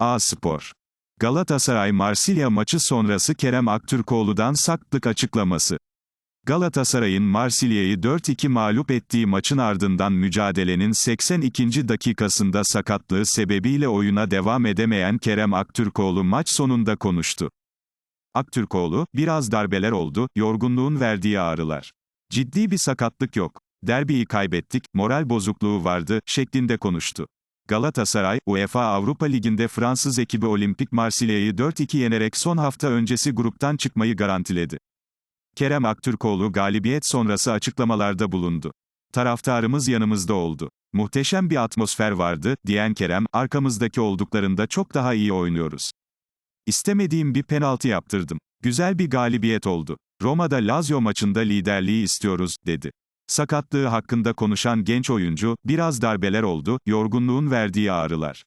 A Spor. Galatasaray Marsilya maçı sonrası Kerem Aktürkoğlu'dan sakatlık açıklaması. Galatasaray'ın Marsilya'yı 4-2 mağlup ettiği maçın ardından mücadelenin 82. dakikasında sakatlığı sebebiyle oyuna devam edemeyen Kerem Aktürkoğlu maç sonunda konuştu. Aktürkoğlu, biraz darbeler oldu, yorgunluğun verdiği ağrılar. Ciddi bir sakatlık yok. Derbiyi kaybettik, moral bozukluğu vardı, şeklinde konuştu. Galatasaray, UEFA Avrupa Ligi'nde Fransız ekibi Olimpik Marsilya'yı 4-2 yenerek son hafta öncesi gruptan çıkmayı garantiledi. Kerem Aktürkoğlu galibiyet sonrası açıklamalarda bulundu. Taraftarımız yanımızda oldu. Muhteşem bir atmosfer vardı, diyen Kerem, arkamızdaki olduklarında çok daha iyi oynuyoruz. İstemediğim bir penaltı yaptırdım. Güzel bir galibiyet oldu. Roma'da Lazio maçında liderliği istiyoruz, dedi. Sakatlığı hakkında konuşan genç oyuncu, biraz darbeler oldu, yorgunluğun verdiği ağrılar.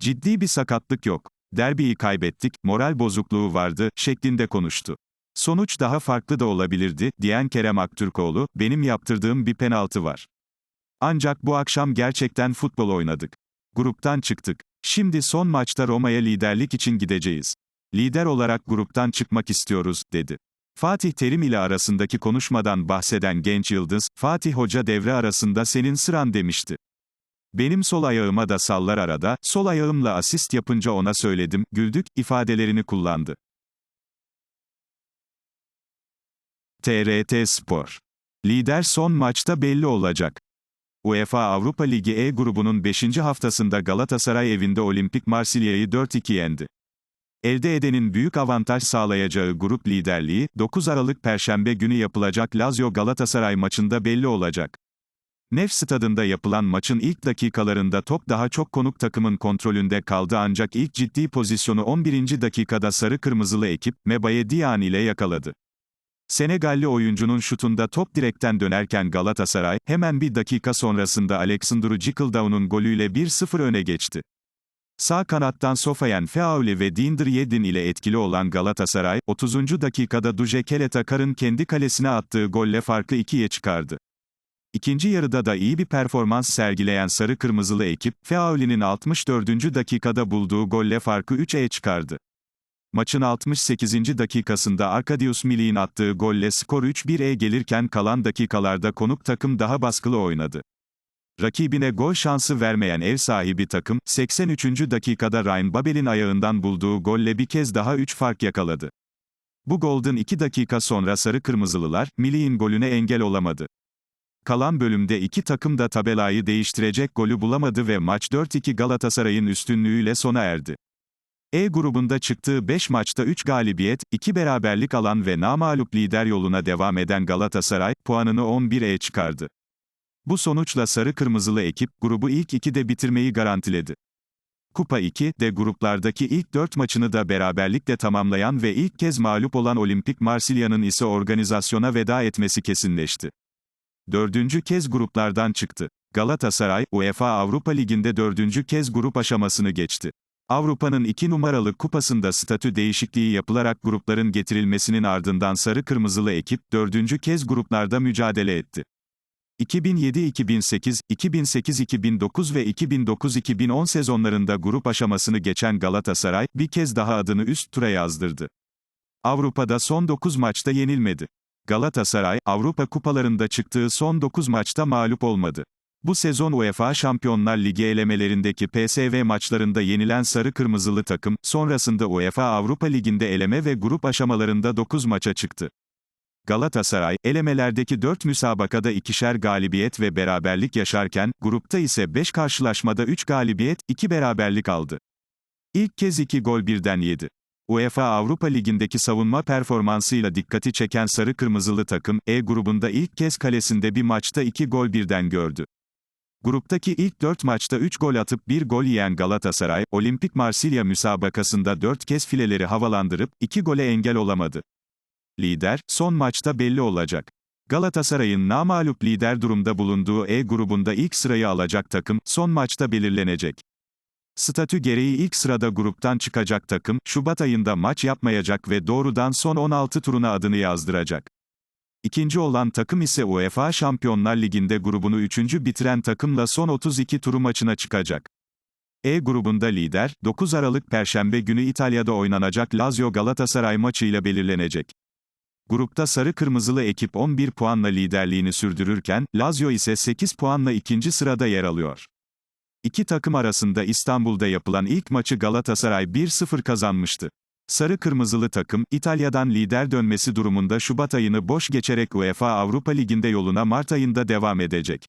Ciddi bir sakatlık yok. Derbiyi kaybettik, moral bozukluğu vardı, şeklinde konuştu. Sonuç daha farklı da olabilirdi, diyen Kerem Aktürkoğlu, benim yaptırdığım bir penaltı var. Ancak bu akşam gerçekten futbol oynadık. Gruptan çıktık. Şimdi son maçta Roma'ya liderlik için gideceğiz. Lider olarak gruptan çıkmak istiyoruz, dedi. Fatih Terim ile arasındaki konuşmadan bahseden genç yıldız, Fatih Hoca devre arasında senin sıran demişti. Benim sol ayağıma da sallar arada, sol ayağımla asist yapınca ona söyledim, güldük, ifadelerini kullandı. TRT Spor. Lider son maçta belli olacak. UEFA Avrupa Ligi E grubunun 5. haftasında Galatasaray evinde Olimpik Marsilya'yı 4-2 yendi. Elde edenin büyük avantaj sağlayacağı grup liderliği, 9 Aralık Perşembe günü yapılacak Lazio-Galatasaray maçında belli olacak. Nef stadında yapılan maçın ilk dakikalarında top daha çok konuk takımın kontrolünde kaldı ancak ilk ciddi pozisyonu 11. dakikada sarı kırmızılı ekip, Mebaye Diyan ile yakaladı. Senegalli oyuncunun şutunda top direkten dönerken Galatasaray, hemen bir dakika sonrasında Alexandru Cicildao'nun golüyle 1-0 öne geçti. Sağ kanattan Sofayen Feauli ve Dindir Yedin ile etkili olan Galatasaray, 30. dakikada Duje Keletakar'ın kendi kalesine attığı golle farkı 2'ye çıkardı. İkinci yarıda da iyi bir performans sergileyen sarı kırmızılı ekip, Feauli'nin 64. dakikada bulduğu golle farkı 3'e çıkardı. Maçın 68. dakikasında Arkadius Milik'in attığı golle skor 3-1'e gelirken kalan dakikalarda konuk takım daha baskılı oynadı. Rakibine gol şansı vermeyen ev sahibi takım, 83. dakikada Ryan Babel'in ayağından bulduğu golle bir kez daha 3 fark yakaladı. Bu golden 2 dakika sonra sarı kırmızılılar, Milik'in golüne engel olamadı. Kalan bölümde iki takım da tabelayı değiştirecek golü bulamadı ve maç 4-2 Galatasaray'ın üstünlüğüyle sona erdi. E grubunda çıktığı 5 maçta 3 galibiyet, 2 beraberlik alan ve namağlup lider yoluna devam eden Galatasaray, puanını 11'e çıkardı. Bu sonuçla sarı kırmızılı ekip, grubu ilk 2'de bitirmeyi garantiledi. Kupa 2, de gruplardaki ilk 4 maçını da beraberlikle tamamlayan ve ilk kez mağlup olan Olimpik Marsilya'nın ise organizasyona veda etmesi kesinleşti. Dördüncü kez gruplardan çıktı. Galatasaray, UEFA Avrupa Ligi'nde dördüncü kez grup aşamasını geçti. Avrupa'nın iki numaralı kupasında statü değişikliği yapılarak grupların getirilmesinin ardından sarı kırmızılı ekip, dördüncü kez gruplarda mücadele etti. 2007-2008, 2008-2009 ve 2009-2010 sezonlarında grup aşamasını geçen Galatasaray, bir kez daha adını üst tura yazdırdı. Avrupa'da son 9 maçta yenilmedi. Galatasaray, Avrupa kupalarında çıktığı son 9 maçta mağlup olmadı. Bu sezon UEFA Şampiyonlar Ligi elemelerindeki PSV maçlarında yenilen sarı kırmızılı takım, sonrasında UEFA Avrupa Ligi'nde eleme ve grup aşamalarında 9 maça çıktı. Galatasaray, elemelerdeki 4 müsabakada ikişer galibiyet ve beraberlik yaşarken, grupta ise 5 karşılaşmada 3 galibiyet, 2 beraberlik aldı. İlk kez 2 gol birden yedi. UEFA Avrupa Ligi'ndeki savunma performansıyla dikkati çeken sarı kırmızılı takım, E grubunda ilk kez kalesinde bir maçta 2 gol birden gördü. Gruptaki ilk 4 maçta 3 gol atıp 1 gol yiyen Galatasaray, Olimpik Marsilya müsabakasında 4 kez fileleri havalandırıp 2 gole engel olamadı. Lider, son maçta belli olacak. Galatasaray'ın namağlup lider durumda bulunduğu E grubunda ilk sırayı alacak takım, son maçta belirlenecek. Statü gereği ilk sırada gruptan çıkacak takım, Şubat ayında maç yapmayacak ve doğrudan son 16 turuna adını yazdıracak. İkinci olan takım ise UEFA Şampiyonlar Ligi'nde grubunu üçüncü bitiren takımla son 32 turu maçına çıkacak. E grubunda lider, 9 Aralık Perşembe günü İtalya'da oynanacak Lazio Galatasaray maçıyla belirlenecek. Grupta sarı kırmızılı ekip 11 puanla liderliğini sürdürürken, Lazio ise 8 puanla ikinci sırada yer alıyor. İki takım arasında İstanbul'da yapılan ilk maçı Galatasaray 1-0 kazanmıştı. Sarı kırmızılı takım, İtalya'dan lider dönmesi durumunda Şubat ayını boş geçerek UEFA Avrupa Ligi'nde yoluna Mart ayında devam edecek.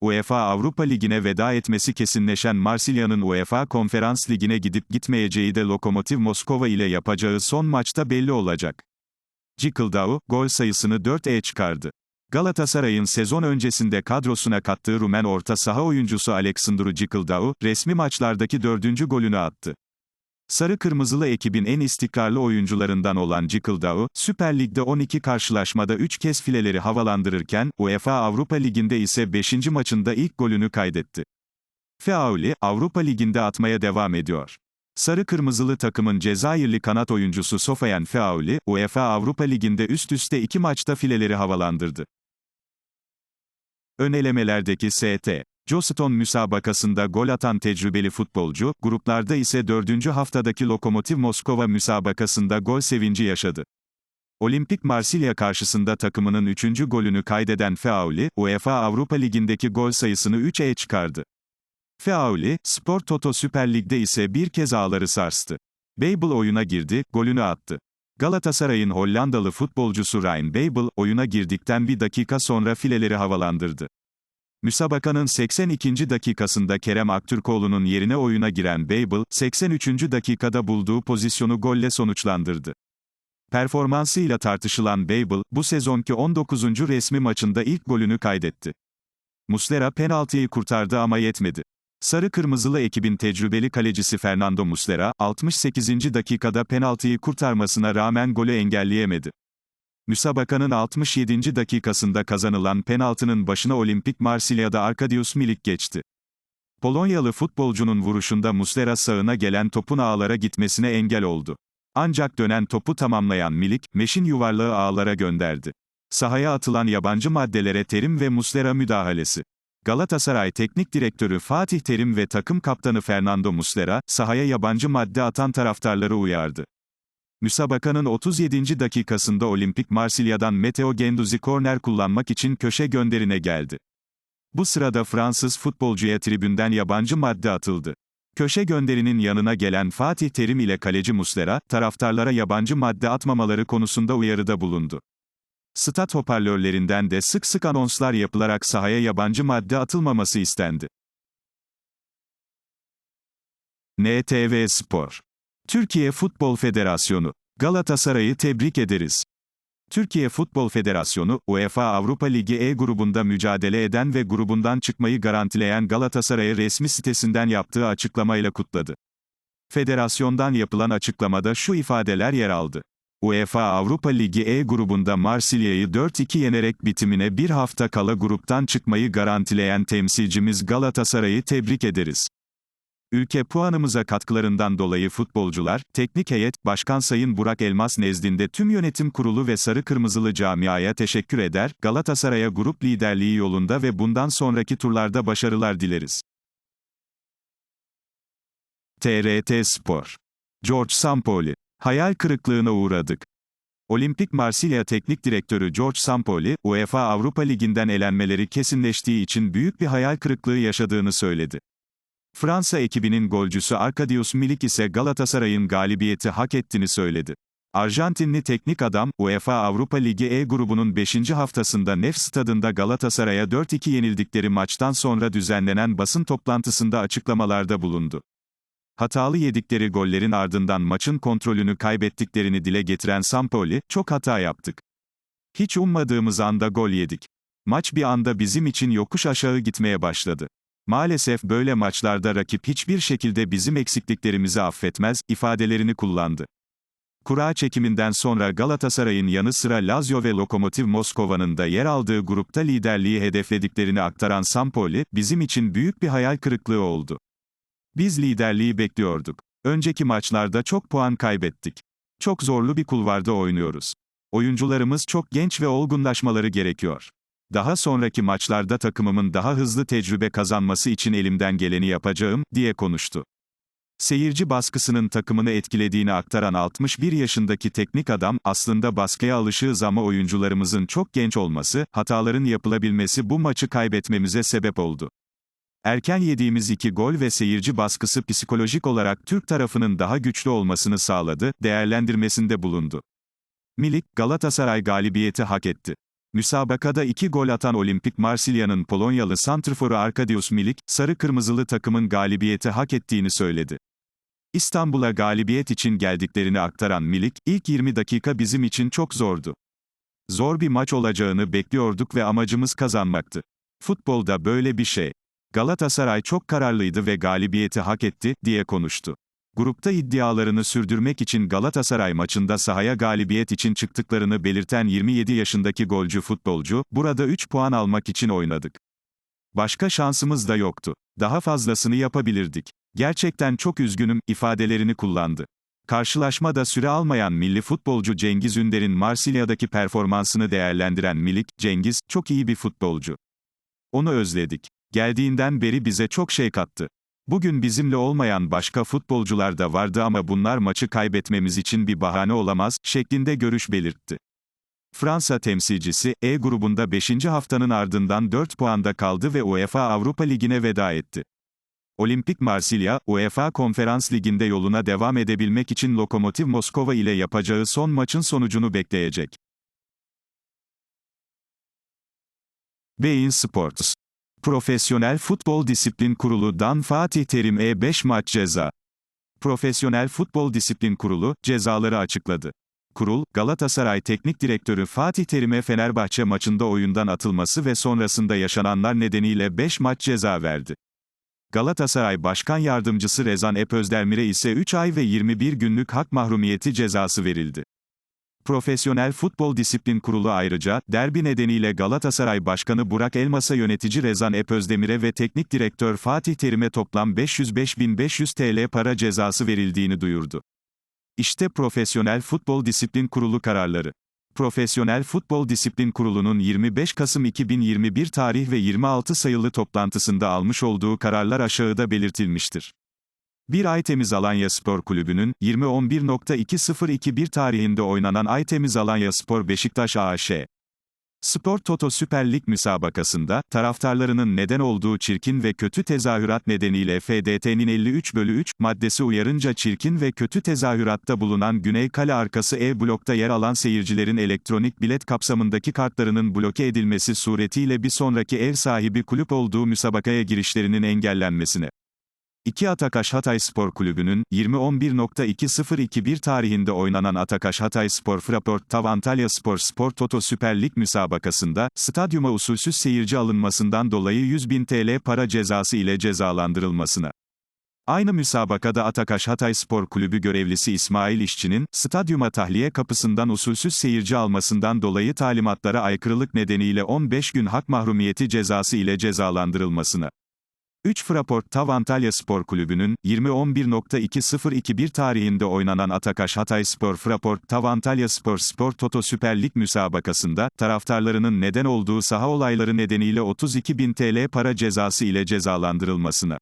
UEFA Avrupa Ligi'ne veda etmesi kesinleşen Marsilya'nın UEFA Konferans Ligi'ne gidip gitmeyeceği de Lokomotiv Moskova ile yapacağı son maçta belli olacak. Cikıldao, gol sayısını 4'e çıkardı. Galatasaray'ın sezon öncesinde kadrosuna kattığı Rumen orta saha oyuncusu Alexandru Cikıldao, resmi maçlardaki dördüncü golünü attı. Sarı Kırmızılı ekibin en istikrarlı oyuncularından olan Cikıldao, Süper Lig'de 12 karşılaşmada 3 kez fileleri havalandırırken, UEFA Avrupa Ligi'nde ise 5. maçında ilk golünü kaydetti. Feauli, Avrupa Ligi'nde atmaya devam ediyor. Sarı Kırmızılı takımın Cezayirli kanat oyuncusu Sofiane Feauli, UEFA Avrupa Ligi'nde üst üste iki maçta fileleri havalandırdı. Ön elemelerdeki ST. Joston müsabakasında gol atan tecrübeli futbolcu, gruplarda ise dördüncü haftadaki Lokomotiv Moskova müsabakasında gol sevinci yaşadı. Olimpik Marsilya karşısında takımının üçüncü golünü kaydeden Feauli, UEFA Avrupa Ligi'ndeki gol sayısını 3'e çıkardı. Feauli, Spor Toto Süper Lig'de ise bir kez ağları sarstı. Babel oyuna girdi, golünü attı. Galatasaray'ın Hollandalı futbolcusu Ryan Babel, oyuna girdikten bir dakika sonra fileleri havalandırdı. Müsabakanın 82. dakikasında Kerem Aktürkoğlu'nun yerine oyuna giren Babel, 83. dakikada bulduğu pozisyonu golle sonuçlandırdı. Performansıyla tartışılan Babel, bu sezonki 19. resmi maçında ilk golünü kaydetti. Muslera penaltıyı kurtardı ama yetmedi. Sarı Kırmızılı ekibin tecrübeli kalecisi Fernando Muslera, 68. dakikada penaltıyı kurtarmasına rağmen golü engelleyemedi. Müsabakanın 67. dakikasında kazanılan penaltının başına Olimpik Marsilya'da Arkadiusz Milik geçti. Polonyalı futbolcunun vuruşunda Muslera sağına gelen topun ağlara gitmesine engel oldu. Ancak dönen topu tamamlayan Milik, meşin yuvarlağı ağlara gönderdi. Sahaya atılan yabancı maddelere Terim ve Muslera müdahalesi. Galatasaray Teknik Direktörü Fatih Terim ve takım kaptanı Fernando Muslera, sahaya yabancı madde atan taraftarları uyardı. Müsabakanın 37. dakikasında Olimpik Marsilya'dan Meteo Genduzi korner kullanmak için köşe gönderine geldi. Bu sırada Fransız futbolcuya tribünden yabancı madde atıldı. Köşe gönderinin yanına gelen Fatih Terim ile kaleci Muslera, taraftarlara yabancı madde atmamaları konusunda uyarıda bulundu. Stat hoparlörlerinden de sık sık anonslar yapılarak sahaya yabancı madde atılmaması istendi. NTV Spor Türkiye Futbol Federasyonu Galatasaray'ı tebrik ederiz. Türkiye Futbol Federasyonu, UEFA Avrupa Ligi E grubunda mücadele eden ve grubundan çıkmayı garantileyen Galatasaray'ı resmi sitesinden yaptığı açıklamayla kutladı. Federasyondan yapılan açıklamada şu ifadeler yer aldı. UEFA Avrupa Ligi E grubunda Marsilya'yı 4-2 yenerek bitimine bir hafta kala gruptan çıkmayı garantileyen temsilcimiz Galatasaray'ı tebrik ederiz. Ülke puanımıza katkılarından dolayı futbolcular, teknik heyet, Başkan Sayın Burak Elmas nezdinde tüm yönetim kurulu ve sarı kırmızılı camiaya teşekkür eder, Galatasaray'a grup liderliği yolunda ve bundan sonraki turlarda başarılar dileriz. TRT Spor George Sampoli Hayal kırıklığına uğradık. Olimpik Marsilya Teknik Direktörü George Sampoli, UEFA Avrupa Ligi'nden elenmeleri kesinleştiği için büyük bir hayal kırıklığı yaşadığını söyledi. Fransa ekibinin golcüsü Arkadiusz Milik ise Galatasaray'ın galibiyeti hak ettiğini söyledi. Arjantinli teknik adam, UEFA Avrupa Ligi E grubunun 5. haftasında Nef stadında Galatasaray'a 4-2 yenildikleri maçtan sonra düzenlenen basın toplantısında açıklamalarda bulundu. Hatalı yedikleri gollerin ardından maçın kontrolünü kaybettiklerini dile getiren Sampoli, çok hata yaptık. Hiç ummadığımız anda gol yedik. Maç bir anda bizim için yokuş aşağı gitmeye başladı. Maalesef böyle maçlarda rakip hiçbir şekilde bizim eksikliklerimizi affetmez, ifadelerini kullandı. Kura çekiminden sonra Galatasaray'ın yanı sıra Lazio ve Lokomotiv Moskova'nın da yer aldığı grupta liderliği hedeflediklerini aktaran Sampoli, bizim için büyük bir hayal kırıklığı oldu. Biz liderliği bekliyorduk. Önceki maçlarda çok puan kaybettik. Çok zorlu bir kulvarda oynuyoruz. Oyuncularımız çok genç ve olgunlaşmaları gerekiyor. Daha sonraki maçlarda takımımın daha hızlı tecrübe kazanması için elimden geleni yapacağım, diye konuştu. Seyirci baskısının takımını etkilediğini aktaran 61 yaşındaki teknik adam, aslında baskıya alışığız ama oyuncularımızın çok genç olması, hataların yapılabilmesi bu maçı kaybetmemize sebep oldu. Erken yediğimiz iki gol ve seyirci baskısı psikolojik olarak Türk tarafının daha güçlü olmasını sağladı, değerlendirmesinde bulundu. Milik, Galatasaray galibiyeti hak etti. Müsabakada iki gol atan Olimpik Marsilya'nın Polonyalı santrforu Arkadiusz Milik, sarı-kırmızılı takımın galibiyeti hak ettiğini söyledi. İstanbul'a galibiyet için geldiklerini aktaran Milik, ilk 20 dakika bizim için çok zordu. Zor bir maç olacağını bekliyorduk ve amacımız kazanmaktı. Futbolda böyle bir şey. Galatasaray çok kararlıydı ve galibiyeti hak etti, diye konuştu. Grupta iddialarını sürdürmek için Galatasaray maçında sahaya galibiyet için çıktıklarını belirten 27 yaşındaki golcü futbolcu, burada 3 puan almak için oynadık. Başka şansımız da yoktu. Daha fazlasını yapabilirdik. Gerçekten çok üzgünüm, ifadelerini kullandı. Karşılaşmada süre almayan milli futbolcu Cengiz Ünder'in Marsilya'daki performansını değerlendiren Milik, Cengiz, çok iyi bir futbolcu. Onu özledik. Geldiğinden beri bize çok şey kattı. Bugün bizimle olmayan başka futbolcular da vardı ama bunlar maçı kaybetmemiz için bir bahane olamaz, şeklinde görüş belirtti. Fransa temsilcisi, E grubunda 5. haftanın ardından 4 puanda kaldı ve UEFA Avrupa Ligi'ne veda etti. Olimpik Marsilya, UEFA Konferans Ligi'nde yoluna devam edebilmek için Lokomotiv Moskova ile yapacağı son maçın sonucunu bekleyecek. Bein Sports Profesyonel Futbol Disiplin Kurulu'dan Fatih Terim E5 maç ceza. Profesyonel Futbol Disiplin Kurulu, cezaları açıkladı. Kurul, Galatasaray Teknik Direktörü Fatih Terim'e Fenerbahçe maçında oyundan atılması ve sonrasında yaşananlar nedeniyle 5 maç ceza verdi. Galatasaray Başkan Yardımcısı Rezan Epözdermir'e ise 3 ay ve 21 günlük hak mahrumiyeti cezası verildi. Profesyonel Futbol Disiplin Kurulu ayrıca, derbi nedeniyle Galatasaray Başkanı Burak Elmas'a yönetici Rezan Epözdemir'e ve teknik direktör Fatih Terim'e toplam 505.500 TL para cezası verildiğini duyurdu. İşte Profesyonel Futbol Disiplin Kurulu kararları. Profesyonel Futbol Disiplin Kurulu'nun 25 Kasım 2021 tarih ve 26 sayılı toplantısında almış olduğu kararlar aşağıda belirtilmiştir. 1 Aytemiz Alanya Spor Kulübü'nün, 20.11.2021 tarihinde oynanan Aytemiz Alanya Spor Beşiktaş AŞ. Spor Toto Süper Lig müsabakasında, taraftarlarının neden olduğu çirkin ve kötü tezahürat nedeniyle FDT'nin 53 bölü 3 maddesi uyarınca çirkin ve kötü tezahüratta bulunan Güney Kale arkası E blokta yer alan seyircilerin elektronik bilet kapsamındaki kartlarının bloke edilmesi suretiyle bir sonraki ev sahibi kulüp olduğu müsabakaya girişlerinin engellenmesine. 2 Atakaş Hatay Spor Kulübü'nün, 20.11.2021 tarihinde oynanan Atakaş Hatay Spor Fraport Tav Antalya Spor Spor Toto Süper Lig müsabakasında, stadyuma usulsüz seyirci alınmasından dolayı 100.000 TL para cezası ile cezalandırılmasına. Aynı müsabakada Atakaş Hatay Spor Kulübü görevlisi İsmail İşçi'nin, stadyuma tahliye kapısından usulsüz seyirci almasından dolayı talimatlara aykırılık nedeniyle 15 gün hak mahrumiyeti cezası ile cezalandırılmasına. 3 Fraport Tav Antalya Spor Kulübü'nün, 20.11.2021 tarihinde oynanan Atakaş Hatay Spor Fraport Tav Antalya Spor Spor Toto Süper Lig müsabakasında, taraftarlarının neden olduğu saha olayları nedeniyle 32.000 TL para cezası ile cezalandırılmasına.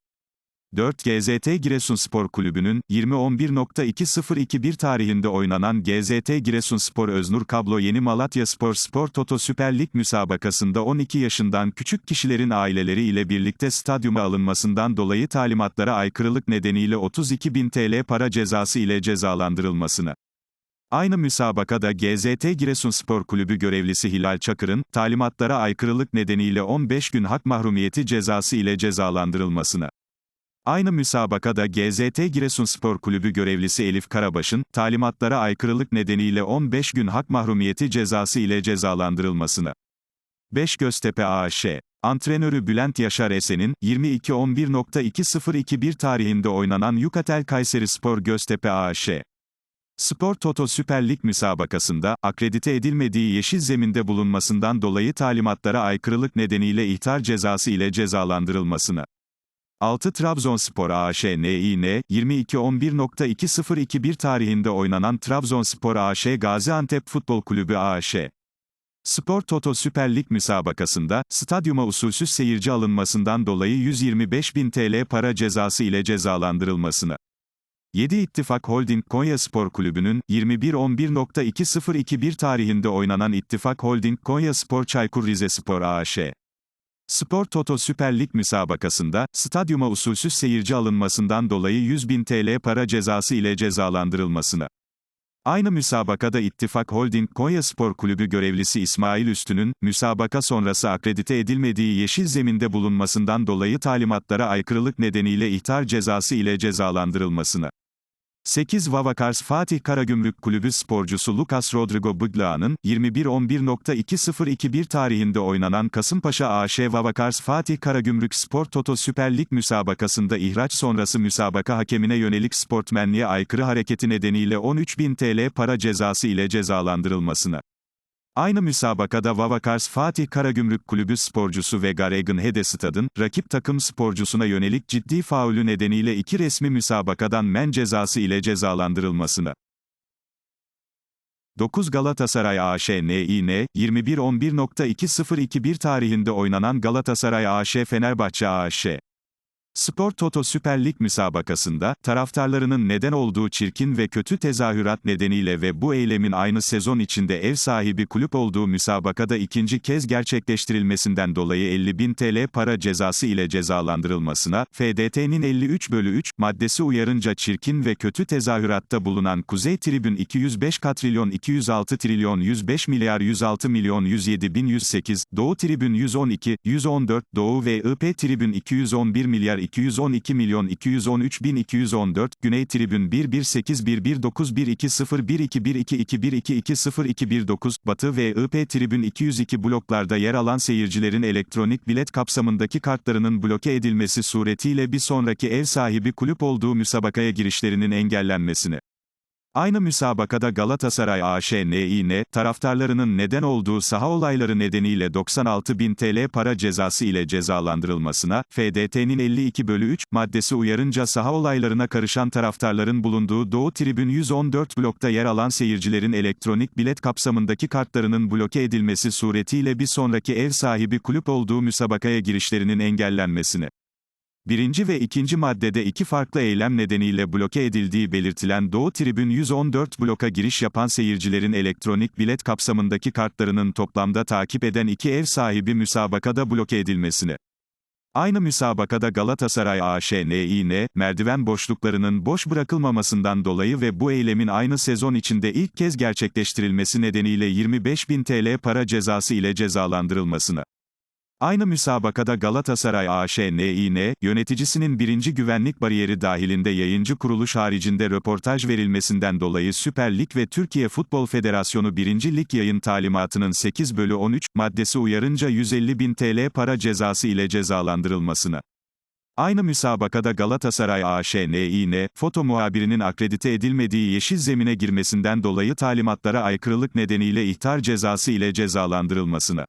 4 GZT Giresunspor Kulübü'nün 20.11.2021 tarihinde oynanan GZT Giresunspor Öznur Kablo Yeni Malatya Spor Spor Toto Süper Lig müsabakasında 12 yaşından küçük kişilerin aileleri ile birlikte stadyuma alınmasından dolayı talimatlara aykırılık nedeniyle 32.000 TL para cezası ile cezalandırılmasına. Aynı müsabakada GZT Giresunspor Kulübü görevlisi Hilal Çakır'ın, talimatlara aykırılık nedeniyle 15 gün hak mahrumiyeti cezası ile cezalandırılmasına. Aynı müsabakada GZT Giresunspor Kulübü görevlisi Elif Karabaş'ın, talimatlara aykırılık nedeniyle 15 gün hak mahrumiyeti cezası ile cezalandırılmasına. 5 Göztepe AŞ. Antrenörü Bülent Yaşar Esen'in, 22.11.2021 tarihinde oynanan Yukatel Kayseri Spor Göztepe AŞ. Spor Toto Süper Lig müsabakasında, akredite edilmediği yeşil zeminde bulunmasından dolayı talimatlara aykırılık nedeniyle ihtar cezası ile cezalandırılmasına. 6 Trabzonspor AŞ NİN, 22.11.2021 tarihinde oynanan Trabzonspor AŞ Gaziantep Futbol Kulübü AŞ. Spor Toto Süper Lig müsabakasında, stadyuma usulsüz seyirci alınmasından dolayı 125 bin TL para cezası ile cezalandırılmasına. 7 İttifak Holding Konya Spor Kulübü'nün 21.11.2021 tarihinde oynanan İttifak Holding Konya Spor Çaykur Rizespor AŞ. Spor Toto Süper Lig müsabakasında, stadyuma usulsüz seyirci alınmasından dolayı 100 bin TL para cezası ile cezalandırılmasına. Aynı müsabakada İttifak Holding Konya Spor Kulübü görevlisi İsmail Üstün'ün, müsabaka sonrası akredite edilmediği yeşil zeminde bulunmasından dolayı talimatlara aykırılık nedeniyle ihtar cezası ile cezalandırılmasına. 8 Vavakars Fatih Karagümrük Kulübü sporcusu Lucas Rodrigo Bıgla'nın, 21.11.2021 tarihinde oynanan Kasımpaşa AŞ Vavakars Fatih Karagümrük Spor Toto Süper Lig müsabakasında ihraç sonrası müsabaka hakemine yönelik sportmenliğe aykırı hareketi nedeniyle 13.000 TL para cezası ile cezalandırılmasına. Aynı müsabakada Vavakars Fatih Karagümrük Kulübü sporcusu ve Garegan Hedestad'ın, rakip takım sporcusuna yönelik ciddi faulü nedeniyle iki resmi müsabakadan men cezası ile cezalandırılmasına. 9 Galatasaray AŞ NİN, 21.11.2021 tarihinde oynanan Galatasaray AŞ Fenerbahçe AŞ. Spor Toto Süper Lig müsabakasında, taraftarlarının neden olduğu çirkin ve kötü tezahürat nedeniyle ve bu eylemin aynı sezon içinde ev sahibi kulüp olduğu müsabakada ikinci kez gerçekleştirilmesinden dolayı 50 bin TL para cezası ile cezalandırılmasına, FDT'nin 53 bölü 3, maddesi uyarınca çirkin ve kötü tezahüratta bulunan Kuzey Tribün 205 katrilyon 206 trilyon 105 milyar 106 milyon 107 bin 108, Doğu Tribün 112, 114, Doğu ve IP Tribün 211 milyar 212 milyon 213 bin 214, Güney Tribün 1181191212212122022 Batı ve IP Tribün 202 bloklarda yer alan seyircilerin elektronik bilet kapsamındaki kartlarının bloke edilmesi suretiyle bir sonraki ev sahibi kulüp olduğu müsabakaya girişlerinin engellenmesine. Aynı müsabakada Galatasaray AŞ NİN, taraftarlarının neden olduğu saha olayları nedeniyle 96 bin TL para cezası ile cezalandırılmasına, FDT'nin 52 bölü 3, maddesi uyarınca saha olaylarına karışan taraftarların bulunduğu Doğu Tribün 114 blokta yer alan seyircilerin elektronik bilet kapsamındaki kartlarının bloke edilmesi suretiyle bir sonraki ev sahibi kulüp olduğu müsabakaya girişlerinin engellenmesine. Birinci ve ikinci maddede iki farklı eylem nedeniyle bloke edildiği belirtilen Doğu Tribün 114 bloka giriş yapan seyircilerin elektronik bilet kapsamındaki kartlarının toplamda takip eden iki ev sahibi müsabakada bloke edilmesine. Aynı müsabakada Galatasaray AŞ NİN, merdiven boşluklarının boş bırakılmamasından dolayı ve bu eylemin aynı sezon içinde ilk kez gerçekleştirilmesi nedeniyle 25 bin TL para cezası ile cezalandırılmasına. Aynı müsabakada Galatasaray AŞ NİN, yöneticisinin birinci güvenlik bariyeri dahilinde yayıncı kuruluş haricinde röportaj verilmesinden dolayı Süper Lig ve Türkiye Futbol Federasyonu 1. Lig yayın talimatının 8 bölü 13, maddesi uyarınca 150 bin TL para cezası ile cezalandırılmasına. Aynı müsabakada Galatasaray AŞ NİN, foto muhabirinin akredite edilmediği yeşil zemine girmesinden dolayı talimatlara aykırılık nedeniyle ihtar cezası ile cezalandırılmasına.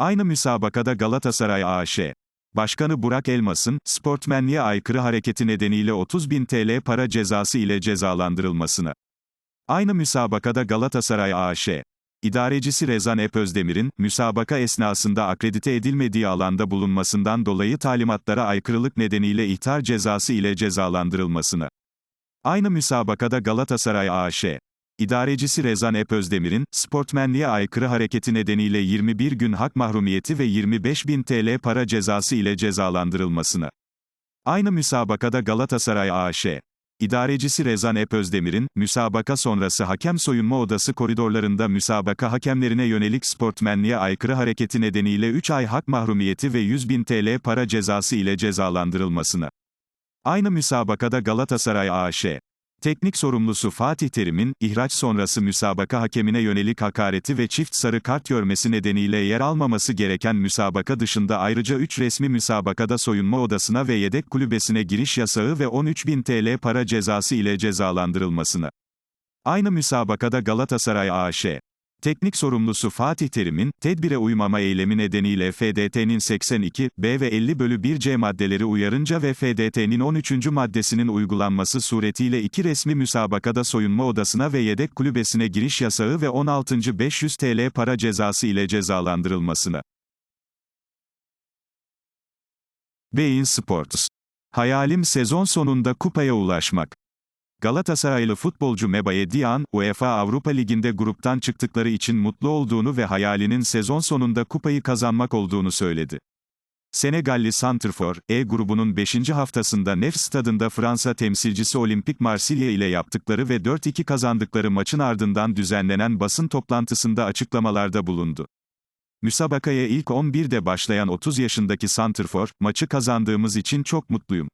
Aynı müsabakada Galatasaray AŞ. Başkanı Burak Elmas'ın, sportmenliğe aykırı hareketi nedeniyle 30 bin TL para cezası ile cezalandırılmasına. Aynı müsabakada Galatasaray AŞ. İdarecisi Rezan Ep Özdemir'in, müsabaka esnasında akredite edilmediği alanda bulunmasından dolayı talimatlara aykırılık nedeniyle ihtar cezası ile cezalandırılmasına. Aynı müsabakada Galatasaray AŞ. İdarecisi Rezan Ep Özdemir'in, sportmenliğe aykırı hareketi nedeniyle 21 gün hak mahrumiyeti ve 25 bin TL para cezası ile cezalandırılmasına. Aynı müsabakada Galatasaray AŞ. İdarecisi Rezan Ep Özdemir'in, müsabaka sonrası hakem soyunma odası koridorlarında müsabaka hakemlerine yönelik sportmenliğe aykırı hareketi nedeniyle 3 ay hak mahrumiyeti ve 100 bin TL para cezası ile cezalandırılmasına. Aynı müsabakada Galatasaray AŞ. Teknik sorumlusu Fatih Terim'in, ihraç sonrası müsabaka hakemine yönelik hakareti ve çift sarı kart görmesi nedeniyle yer almaması gereken müsabaka dışında ayrıca 3 resmi müsabakada soyunma odasına ve yedek kulübesine giriş yasağı ve 13.000 TL para cezası ile cezalandırılmasına. Aynı müsabakada Galatasaray AŞ. Teknik sorumlusu Fatih Terim'in, tedbire uymama eylemi nedeniyle FDT'nin 82, B ve 50 bölü 1 C maddeleri uyarınca ve FDT'nin 13. maddesinin uygulanması suretiyle iki resmi müsabakada soyunma odasına ve yedek kulübesine giriş yasağı ve 16. 500 TL para cezası ile cezalandırılmasına. Beyin Sports. Hayalim sezon sonunda kupaya ulaşmak. Galatasaraylı futbolcu Mebaye Diyan, UEFA Avrupa Ligi'nde gruptan çıktıkları için mutlu olduğunu ve hayalinin sezon sonunda kupayı kazanmak olduğunu söyledi. Senegalli Santrfor, E grubunun 5. haftasında Nef stadında Fransa temsilcisi Olimpik Marsilya ile yaptıkları ve 4-2 kazandıkları maçın ardından düzenlenen basın toplantısında açıklamalarda bulundu. Müsabakaya ilk 11'de başlayan 30 yaşındaki Santrfor, maçı kazandığımız için çok mutluyum.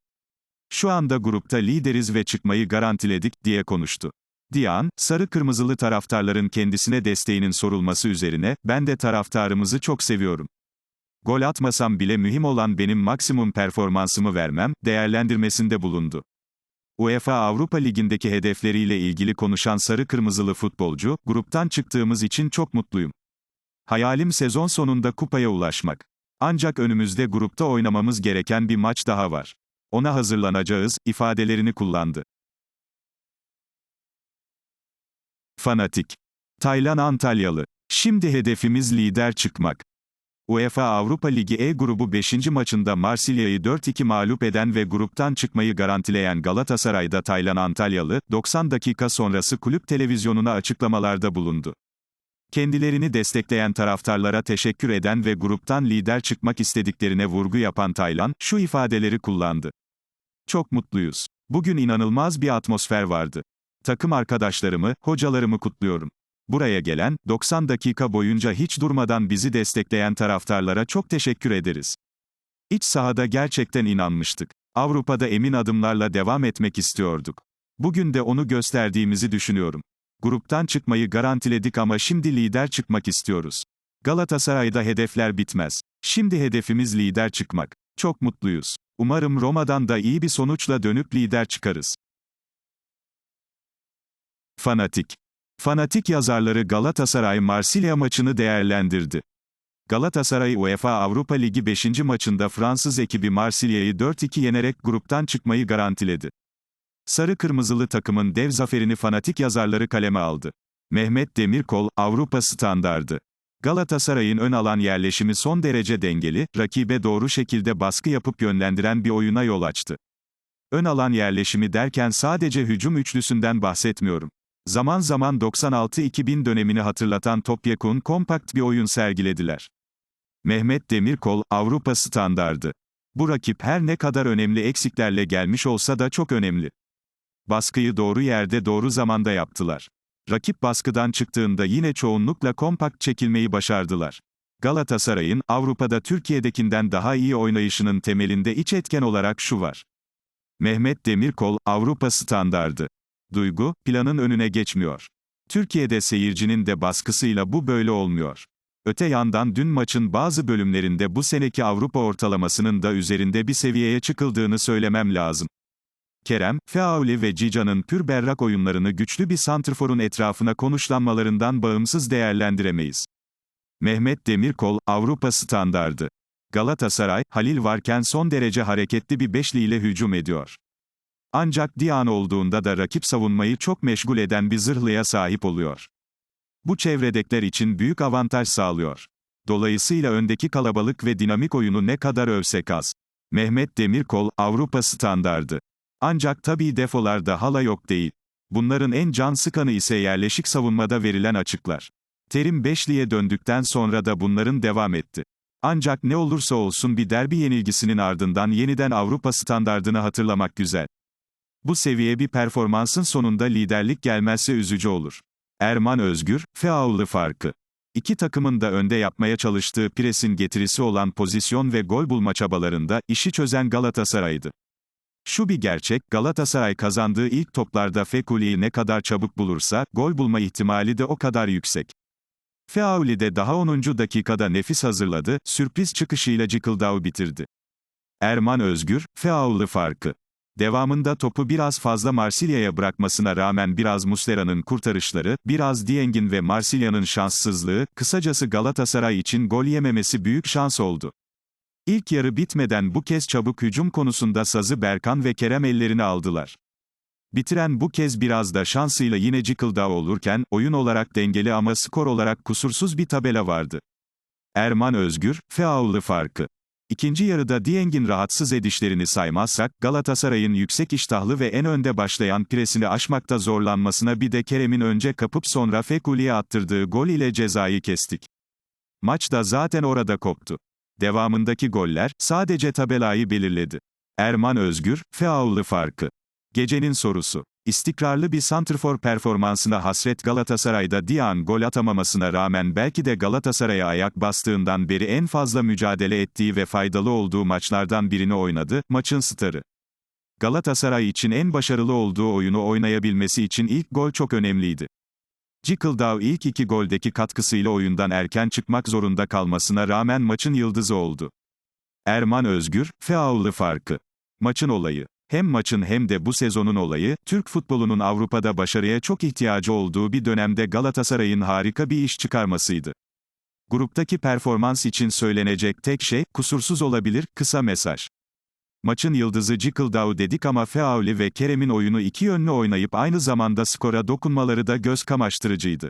Şu anda grupta lideriz ve çıkmayı garantiledik, diye konuştu. Diyan, sarı kırmızılı taraftarların kendisine desteğinin sorulması üzerine, ben de taraftarımızı çok seviyorum. Gol atmasam bile mühim olan benim maksimum performansımı vermem, değerlendirmesinde bulundu. UEFA Avrupa Ligi'ndeki hedefleriyle ilgili konuşan sarı kırmızılı futbolcu, gruptan çıktığımız için çok mutluyum. Hayalim sezon sonunda kupaya ulaşmak. Ancak önümüzde grupta oynamamız gereken bir maç daha var. Ona hazırlanacağız, ifadelerini kullandı. Fanatik. Taylan Antalyalı. Şimdi hedefimiz lider çıkmak. UEFA Avrupa Ligi E grubu 5. maçında Marsilya'yı 4-2 mağlup eden ve gruptan çıkmayı garantileyen Galatasaray'da Taylan Antalyalı, 90 dakika sonrası kulüp televizyonuna açıklamalarda bulundu. Kendilerini destekleyen taraftarlara teşekkür eden ve gruptan lider çıkmak istediklerine vurgu yapan Taylan, şu ifadeleri kullandı. Çok mutluyuz. Bugün inanılmaz bir atmosfer vardı. Takım arkadaşlarımı, hocalarımı kutluyorum. Buraya gelen, 90 dakika boyunca hiç durmadan bizi destekleyen taraftarlara çok teşekkür ederiz. İç sahada gerçekten inanmıştık. Avrupa'da emin adımlarla devam etmek istiyorduk. Bugün de onu gösterdiğimizi düşünüyorum. Gruptan çıkmayı garantiledik ama şimdi lider çıkmak istiyoruz. Galatasaray'da hedefler bitmez. Şimdi hedefimiz lider çıkmak. Çok mutluyuz. Umarım Roma'dan da iyi bir sonuçla dönüp lider çıkarız. Fanatik. Fanatik yazarları Galatasaray Marsilya maçını değerlendirdi. Galatasaray UEFA Avrupa Ligi 5. maçında Fransız ekibi Marsilya'yı 4-2 yenerek gruptan çıkmayı garantiledi. Sarı kırmızılı takımın dev zaferini fanatik yazarları kaleme aldı. Mehmet Demirkol, Avrupa standardı. Galatasaray'ın ön alan yerleşimi son derece dengeli, rakibe doğru şekilde baskı yapıp yönlendiren bir oyuna yol açtı. Ön alan yerleşimi derken sadece hücum üçlüsünden bahsetmiyorum. Zaman zaman 96-2000 dönemini hatırlatan topyekun kompakt bir oyun sergilediler. Mehmet Demirkol, Avrupa standardı. Bu rakip her ne kadar önemli eksiklerle gelmiş olsa da çok önemli. Baskıyı doğru yerde doğru zamanda yaptılar. Rakip baskıdan çıktığında yine çoğunlukla kompakt çekilmeyi başardılar. Galatasaray'ın, Avrupa'da Türkiye'dekinden daha iyi oynayışının temelinde iç etken olarak şu var. Mehmet Demirkol, Avrupa standardı. Duygu, planın önüne geçmiyor. Türkiye'de seyircinin de baskısıyla bu böyle olmuyor. Öte yandan dün maçın bazı bölümlerinde bu seneki Avrupa ortalamasının da üzerinde bir seviyeye çıkıldığını söylemem lazım. Kerem, Feauli ve Cica'nın pür berrak oyunlarını güçlü bir santrforun etrafına konuşlanmalarından bağımsız değerlendiremeyiz. Mehmet Demirkol, Avrupa standardı. Galatasaray, Halil varken son derece hareketli bir beşliyle hücum ediyor. Ancak Diyan olduğunda da rakip savunmayı çok meşgul eden bir zırhlıya sahip oluyor. Bu çevredekler için büyük avantaj sağlıyor. Dolayısıyla öndeki kalabalık ve dinamik oyunu ne kadar övsek az. Mehmet Demirkol, Avrupa standardı. Ancak tabii defolarda hala yok değil. Bunların en can sıkanı ise yerleşik savunmada verilen açıklar. Terim Beşli'ye döndükten sonra da bunların devam etti. Ancak ne olursa olsun bir derbi yenilgisinin ardından yeniden Avrupa standardını hatırlamak güzel. Bu seviye bir performansın sonunda liderlik gelmezse üzücü olur. Erman Özgür, Feaullı farkı. İki takımın da önde yapmaya çalıştığı presin getirisi olan pozisyon ve gol bulma çabalarında işi çözen Galatasaray'dı. Şu bir gerçek, Galatasaray kazandığı ilk toplarda Fekuli'yi ne kadar çabuk bulursa, gol bulma ihtimali de o kadar yüksek. Feauli de daha 10. dakikada nefis hazırladı, sürpriz çıkışıyla Cikıldao bitirdi. Erman Özgür, Feauli farkı. Devamında topu biraz fazla Marsilya'ya bırakmasına rağmen biraz Muslera'nın kurtarışları, biraz Dieng'in ve Marsilya'nın şanssızlığı, kısacası Galatasaray için gol yememesi büyük şans oldu. İlk yarı bitmeden bu kez çabuk hücum konusunda sazı Berkan ve Kerem ellerine aldılar. Bitiren bu kez biraz da şansıyla yine Cikıldağ olurken, oyun olarak dengeli ama skor olarak kusursuz bir tabela vardı. Erman Özgür, Feaullı farkı. İkinci yarıda Dieng'in rahatsız edişlerini saymazsak, Galatasaray'ın yüksek iştahlı ve en önde başlayan presini aşmakta zorlanmasına bir de Kerem'in önce kapıp sonra Fekuli'ye attırdığı gol ile cezayı kestik. Maç da zaten orada koptu. Devamındaki goller, sadece tabelayı belirledi. Erman Özgür, Feaullı farkı. Gecenin sorusu. İstikrarlı bir santrfor performansına hasret Galatasaray'da Dian gol atamamasına rağmen belki de Galatasaray'a ayak bastığından beri en fazla mücadele ettiği ve faydalı olduğu maçlardan birini oynadı, maçın starı. Galatasaray için en başarılı olduğu oyunu oynayabilmesi için ilk gol çok önemliydi. Cikıldağ ilk iki goldeki katkısıyla oyundan erken çıkmak zorunda kalmasına rağmen maçın yıldızı oldu. Erman Özgür, Feaullı farkı. Maçın olayı. Hem maçın hem de bu sezonun olayı, Türk futbolunun Avrupa'da başarıya çok ihtiyacı olduğu bir dönemde Galatasaray'ın harika bir iş çıkarmasıydı. Gruptaki performans için söylenecek tek şey, kusursuz olabilir, kısa mesaj. Maçın yıldızı Cikıldağ dedik ama Feauli ve Kerem'in oyunu iki yönlü oynayıp aynı zamanda skora dokunmaları da göz kamaştırıcıydı.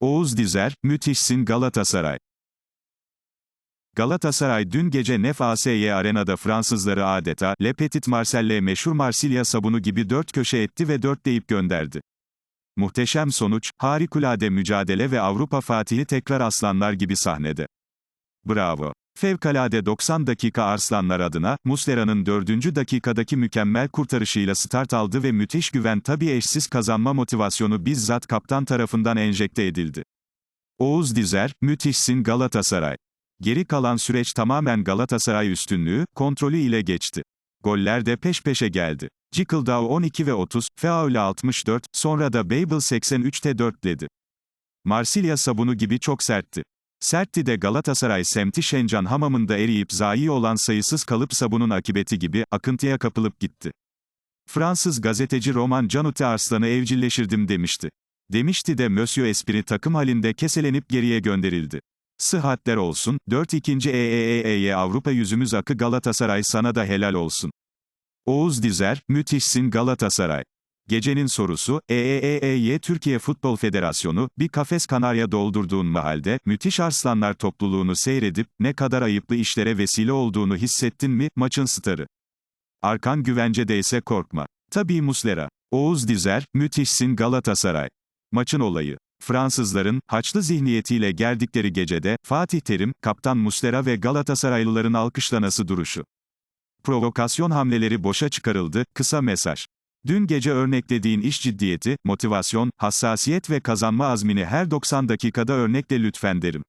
Oğuz Dizer, müthişsin Galatasaray. Galatasaray dün gece Nef ASY Arena'da Fransızları adeta, Le Petit Marcel'le meşhur Marsilya sabunu gibi dört köşe etti ve dört deyip gönderdi. Muhteşem sonuç, harikulade mücadele ve Avrupa Fatihi tekrar aslanlar gibi sahnede. Bravo. Fevkalade 90 dakika Arslanlar adına, Muslera'nın 4. dakikadaki mükemmel kurtarışıyla start aldı ve müthiş güven tabi eşsiz kazanma motivasyonu bizzat kaptan tarafından enjekte edildi. Oğuz Dizer, müthişsin Galatasaray. Geri kalan süreç tamamen Galatasaray üstünlüğü, kontrolü ile geçti. Goller de peş peşe geldi. Cikıldağ 12 ve 30, Feaule 64, sonra da Babel 83'te 4 dedi. Marsilya sabunu gibi çok sertti. Sertti de Galatasaray semti Şencan hamamında eriyip zayi olan sayısız kalıp sabunun akıbeti gibi, akıntıya kapılıp gitti. Fransız gazeteci Roman Canute Arslan'ı evcilleşirdim demişti. Demişti de Monsieur Esprit takım halinde keselenip geriye gönderildi. Sıhhatler olsun, 4 ikinci EEE'ye Avrupa yüzümüz akı Galatasaray sana da helal olsun. Oğuz Dizer, müthişsin Galatasaray. Gecenin sorusu, EEE'ye Türkiye Futbol Federasyonu, bir kafes kanarya doldurduğun mahalde, müthiş arslanlar topluluğunu seyredip, ne kadar ayıplı işlere vesile olduğunu hissettin mi, maçın starı. Arkan güvencedeyse korkma. Tabii Muslera. Oğuz Dizer, müthişsin Galatasaray. Maçın olayı. Fransızların, haçlı zihniyetiyle geldikleri gecede, Fatih Terim, Kaptan Muslera ve Galatasaraylıların alkışlanası duruşu. Provokasyon hamleleri boşa çıkarıldı, kısa mesaj. Dün gece örneklediğin iş ciddiyeti, motivasyon, hassasiyet ve kazanma azmini her 90 dakikada örnekle lütfen derim.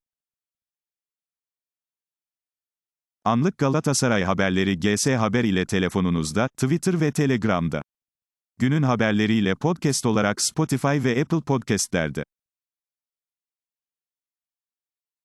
Anlık Galatasaray haberleri GS Haber ile telefonunuzda, Twitter ve Telegram'da. Günün haberleriyle podcast olarak Spotify ve Apple Podcast'lerde.